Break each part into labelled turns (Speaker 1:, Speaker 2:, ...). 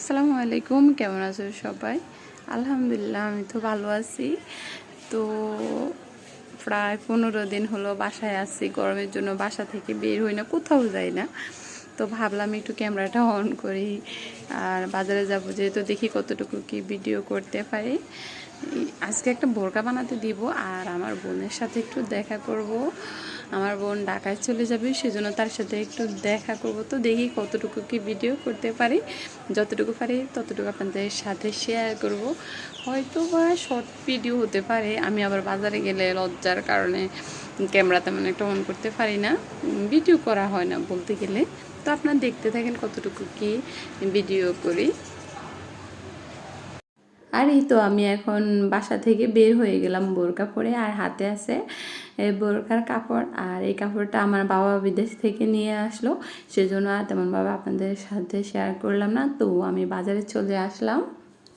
Speaker 1: আসসালামু আলাইকুম, কেমন আছো সবাই? আলহামদুলিল্লাহ, আমি তো ভালো আছি। তো প্রায় পনেরো দিন হলো বাসায় আছি, গরমের জন্য বাসা থেকে বের হই না, কোথাও যাই না। তো ভাবলাম একটু ক্যামেরাটা অন করি, আর বাজারে যাব যেহেতু দেখি কতটুকু কি ভিডিও করতে পারি। আজকে একটা বোরকা বানাতে দিব, আর আমার বোনের সাথে একটু দেখা করব। বোন ঢাকায় চলে যাবে, সেজন্য তার সাথে একটু দেখা করব। তো দেখি কতটুকু কি ভিডিও করতে পারি। যতটুকু পারি ততটুকু আপনাদের সাথে শেয়ার করব। হয়তো বা শর্ট ভিডিও হতে পারে। আমি আবার বাজারে গেলে লজ্জার কারণে ক্যামেরা তেমন একটা অন করতে পারি না। ভিডিও করা হয় না বলতে গেলে। তো আপনারা দেখতে থাকেন কতটুকু কি ভিডিও করি। আর এই তো আমি এখন বাসা থেকে বের হয়ে গেলাম বোরকা পরে আর হাতে আছে বোরকার কাপড়। আর এই কাপড়টা আমার বাবা বিদেশ থেকে নিয়ে আসলো, সেজন্য আর তেমনভাবে আপনাদের সাথে শেয়ার করলাম না। তো আমি বাজারে চলে আসলাম।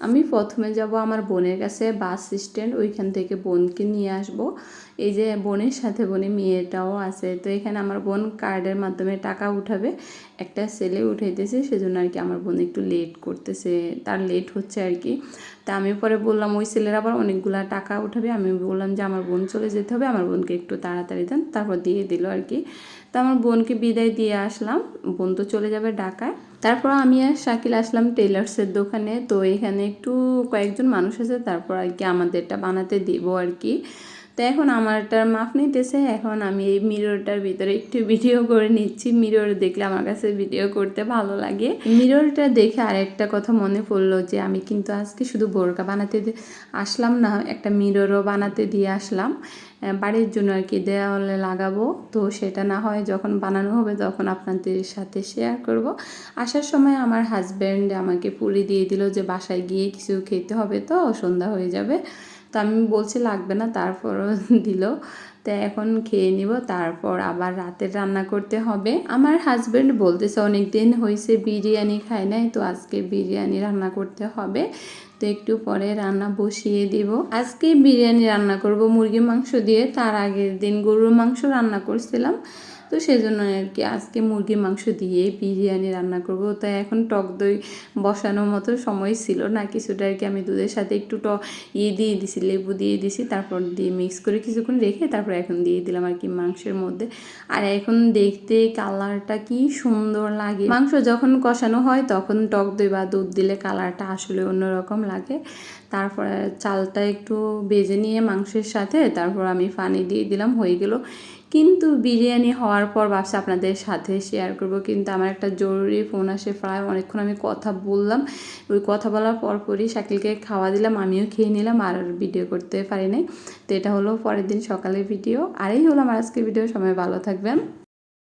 Speaker 1: আমি প্রথমে যাব আমার বোনের কাছে বাস স্ট্যান্ড, ওইখান থেকে বোনকে নিয়ে আসব। এই যে বোনের সাথে বোনে মেয়েটাও আছে, তো এখানে আমার বোন কার্ডের মাধ্যমে টাকা উঠাবে। একটা ছেলে উঠাইতেছে, সেজন্য আর কি আমার বোন একটু লেট করতেছে, তার লেট হচ্ছে আর কি। তা আমি পরে বললাম, ওই ছেলের আবার অনেকগুলা টাকা উঠাবে। আমি বললাম যে, আমার বোন চলে যেতে হবে, আমার বোনকে একটু তাড়াতাড়ি দেন। তারপর দিয়ে দিল আর কি। তা আমার বোনকে বিদায় দিয়ে আসলাম। বোন তো চলে যাবে ঢাকায়। তারপর আমি আর শাকিল আসলাম টেলার্সের দোকানে। তো এখানে একটু কয়েকজন মানুষ আছে, তারপর আর কি আমাদেরটা বানাতে দেবো আর কি। তো এখন আমারটার মাপ নিতেছে, এখন আমি এই মিররটার ভিতরে একটু ভিডিও করে নিচ্ছি। মিরর দেখলে আমার কাছে ভিডিও করতে ভালো লাগে। মিররটা দেখে আরেকটা কথা মনে পড়ল যে, আমি কিন্তু আজকে শুধু বোরকা বানাতে আসলাম না, একটা মিররও বানাতে দিয়ে আসলাম। বাড়ির জন্য আর কি দেওয়ালে লাগাবো। তো সেটা না হয় যখন বানানো হবে তখন আপনাদের সাথে শেয়ার করব। আসার সময় আমার হাজব্যান্ড আমাকে পুরি দিয়ে দিল যে, বাসায় গিয়ে কিছু খেতে হবে তো, সন্ধ্যা হয়ে যাবে। তো আমি বলছি, লাগবে না। তারপরও দিল। তো এখন খেয়ে নিব। তারপর আবার রাতের রান্না করতে হবে। আমার হাজব্যান্ড বলতেছে অনেক দিন হয়েছে বিরিয়ানি খায় নাই, তো আজকে বিরিয়ানি রান্না করতে হবে। তো একটু পরে রান্না বসিয়ে দিব। আজকে বিরিয়ানি রান্না করব মুরগি মাংস দিয়ে। তার আগের দিন গরুর মাংস রান্না করছিলাম। তো সেই জন্য আর কি আজকে মুরগির মাংস দিয়ে বিরিয়ানি রান্না করব। তাই এখন টক দই বসানোর মতো সময় ছিল না, কিছুটা আর কি আমি দুধের সাথে একটু ট ইয়ে দিয়ে দিছি, লেবু দিয়ে দিছি, তারপর দিয়ে মিক্স করে কিছুক্ষণ রেখে তারপর এখন দিয়ে দিলাম আর কি মাংসের মধ্যে। আর এখন দেখতে কালারটা কি সুন্দর লাগে। মাংস যখন কষানো হয় তখন টক দই বা দুধ দিলে কালারটা আসলে অন্যরকম লাগে। তারপরে চালটা একটু বেজে নিয়ে মাংসের সাথে তারপর আমি পানি দিয়ে দিলাম, হয়ে গেল। কিন্তু বিরিয়ানি হওয়ার পর ভাবছি আপনাদের সাথে শেয়ার করব। কিন্তু আমার একটা জরুরি ফোন আসে প্রায় অনেকক্ষণ আমি কথা বললাম। ওই কথা বলার পর পরই শাকিলকে খাওয়া দিলাম, আমিও খেয়ে নিলাম আর ভিডিও করতে পারি নাই। তো এটা হলো পরের দিন সকালের ভিডিও আর এই হলো আমার আজকের ভিডিও সময় ভালো থাকবেন।